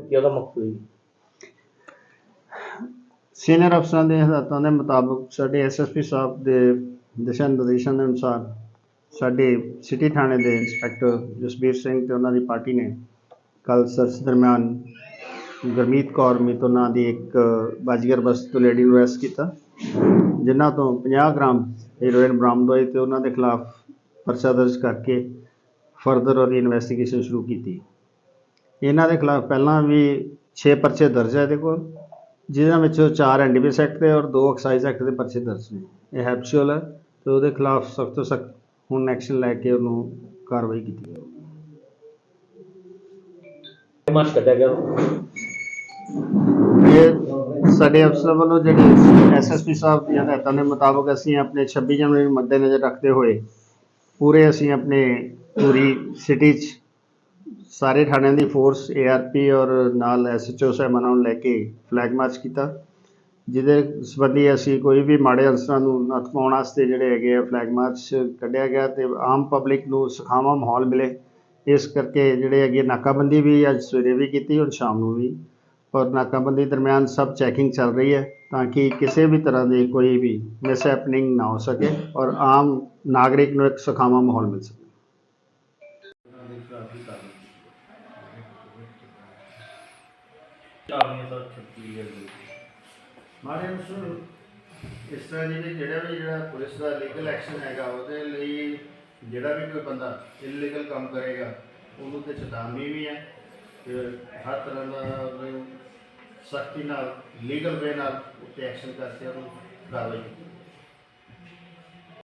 ਕੀਤੀ ਉਹਦਾ ਮਕਸਦ ਜੀ ਸੀਨੀਅਰ ਅਫਸਰਾਂ ਦੇ ਹਦਾਇਤਾਂ ਦੇ ਮੁਤਾਬਕ ਸਾਡੇ ਐਸਐਸਪੀ ਸਾਹਿਬ ਦੇ ਦਿਸ਼ਾ ਨਿਰਦੇਸ਼ਾਂ ਦੇ ਅਨੁਸਾਰ ਸਾਡੇ ਸਿਟੀ ਥਾਣੇ ਦੇ ਇੰਸਪੈਕਟਰ ਜਸਬੀਰ ਸਿੰਘ ਤੇ ਉਹਨਾਂ ਦੀ ਪਾਰਟੀ ਨੇ ਕੱਲ ਸਰਚ ਦਰਮਿਆਨ ਗੁਰਮੀਤ ਕੌਰ ਮੀਤੋ ਨਾਂ ਦੀ ਇੱਕ ਬਾਜੀਗਰ ਬਸਤੀ ਤੋਂ ਲੇਡੀ ਨੂੰ ਅਰੈਸਟ ਕੀਤਾ, ਜਿਨ੍ਹਾਂ ਤੋਂ 50 ਗ੍ਰਾਮ ਹੀਰੋਇਨ ਬਰਾਮਦ ਹੋਈ ਤੇ ਉਹਨਾਂ ਦੇ ਖਿਲਾਫ ਪਰਚਾ ਦਰਜ ਕਰਕੇ ਫਰਦਰ ਉਹਦੀ ਇਨਵੈਸਟੀਗੇਸ਼ਨ ਸ਼ੁਰੂ ਕੀਤੀ। ਇਹਨਾਂ ਦੇ ਖਿਲਾਫ ਪਹਿਲਾਂ ਵੀ 6 ਪਰਚੇ ਦਰਜ ਹੈ ਇਹਦੇ ਕੋਲ ਜਿਹਨਾਂ ਵਿੱਚੋਂ 4 ਐਨਡੀਪੀਐਸ ਐਕਟ ਦੇ ਔਰ 2 ਐਕਸਾਈਜ਼ ਐਕਟ ਦੇ ਪਰਚੇ ਦਰਜ ਨੇ। ਇਹ ਹੈਪਚੁਅਲ ਹੈ ਤੇ ਉਹਦੇ ਖਿਲਾਫ ਸਖਤ ਤੋਂ ਸਖਤ ਹੁਣ ਐਕਸ਼ਨ ਲੈ ਕੇ ਉਹਨੂੰ ਕਾਰਵਾਈ ਕੀਤੀ ਜਾਊਗੀ ਮਾਰਚ ਕੱਢਿਆ ਗਿਆ। ਇਹ ਸਾਡੇ ਅਫਸਰ ਵੱਲੋਂ ਜਿਹੜੀ ਐਸਐਸਪੀ ਸਾਹਿਬ ਦੀਆਂ ਹਦਾਇਤਾਂ ਦੇ ਮੁਤਾਬਕ ਅਸੀਂ ਆਪਣੇ 26 ਜਨਵਰੀ ਨੂੰ ਮੱਦੇਨਜ਼ਰ ਰੱਖਦੇ ਹੋਏ ਪੂਰੇ ਅਸੀਂ ਆਪਣੇ ਪੂਰੀ ਸਿਟੀ 'ਚ ਸਾਰੇ ਥਾਣਿਆਂ ਦੀ ਫੋਰਸ ਏਆਰਪੀ ਔਰ ਨਾਲ ਐਸਐਚਓ ਸਾਹਿਬਾਨਾਂ ਨੂੰ ਲੈ ਕੇ ਫਲੈਗ ਮਾਰਚ ਕੀਤਾ, ਜਿਹਦੇ ਸੰਬੰਧੀ ਅਸੀਂ ਕੋਈ ਵੀ ਮਾੜੇ ਅਨਸਰਾਂ ਨੂੰ ਨੱਥ ਪਾਉਣ ਵਾਸਤੇ ਜਿਹੜੇ ਹੈਗੇ ਆ ਫਲੈਗ ਮਾਰਚ ਕੱਢਿਆ ਗਿਆ ਤੇ ਆਮ ਪਬਲਿਕ ਨੂੰ ਸੁਖਾਵਾਂ ਮਾਹੌਲ ਮਿਲੇ। ਇਸ ਕਰਕੇ ਜਿਹੜੇ ਹੈਗੇ ਨਾਕਾਬੰਦੀ ਵੀ ਅੱਜ ਸਵੇਰੇ ਵੀ ਕੀਤੀ ਔਰ ਸ਼ਾਮ ਨੂੰ ਵੀ। ਔਰ ਨਾਕਾਬੰਦੀ ਦਰਮਿਆਨ ਸਭ ਚੈਕਿੰਗ ਚੱਲ ਰਹੀ ਹੈ ਤਾਂ ਕਿ ਕਿਸੇ ਵੀ ਤਰ੍ਹਾਂ ਦੀ ਕੋਈ ਵੀ ਮਿਸ ਹੈਪਨਿੰਗ ਨਾ ਹੋ ਸਕੇ ਔਰ ਆਮ ਨਾਗਰਿਕ ਨੂੰ ਇੱਕ ਸੁਖਾਵਾਂ ਮਾਹੌਲ ਮਿਲ ਸਕੇ। ਮਾਰੇ ਉਸ ਇਸ ਤਰ੍ਹਾਂ ਜਿਹੜੇ ਜਿਹੜਾ ਵੀ ਜਿਹੜਾ ਪੁਲਿਸ ਦਾ ਲੀਗਲ ਐਕਸ਼ਨ ਹੈਗਾ, ਉਹਦੇ ਲਈ ਜਿਹੜਾ ਵੀ ਕੋਈ ਬੰਦਾ ਇਲੀਗਲ ਕੰਮ ਕਰੇਗਾ ਉਹਨੂੰ ਤੇ ਚੇਤਾਵਨੀ ਵੀ ਹੈ ਤੇ ਹਰ ਤਰ੍ਹਾਂ ਦਾ ਸਖਤੀ ਨਾਲ ਲੀਗਲ ਵੇ ਨਾਲ ਉੱਤੇ ਐਕਸ਼ਨ ਕਰਕੇ ਉਹਨੂੰ ਕਾਰਵਾਈ ਕੀਤੀ।